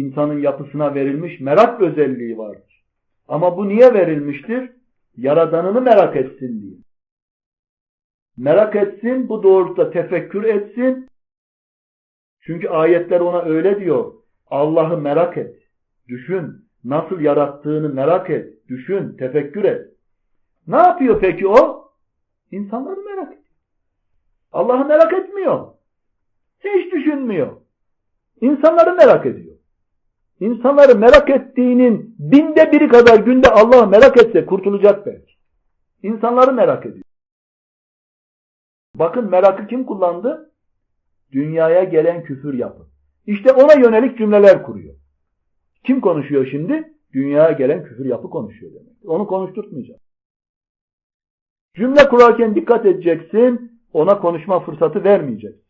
insanın yapısına verilmiş merak özelliği vardır. Ama bu niye verilmiştir? Yaradanını merak etsin diye. Merak etsin, bu doğrultuda tefekkür etsin. Çünkü ayetler ona öyle diyor. Allah'ı merak et, düşün. Nasıl yarattığını merak et, düşün, tefekkür et. Ne yapıyor peki o? İnsanları merak ediyor. Allah'ı merak etmiyor. Hiç düşünmüyor. İnsanları merak ediyor. İnsanları merak ettiğinin binde biri kadar günde Allah'ı merak etse kurtulacak belki. İnsanları merak ediyor. Bakın merakı kim kullandı? Dünyaya gelen küfür yapın. İşte ona yönelik cümleler kuruyor. Kim konuşuyor şimdi? Dünyaya gelen küfür yapı konuşuyor demek. Onu konuşturtmayacak. Cümle kurarken dikkat edeceksin, ona konuşma fırsatı vermeyeceksin.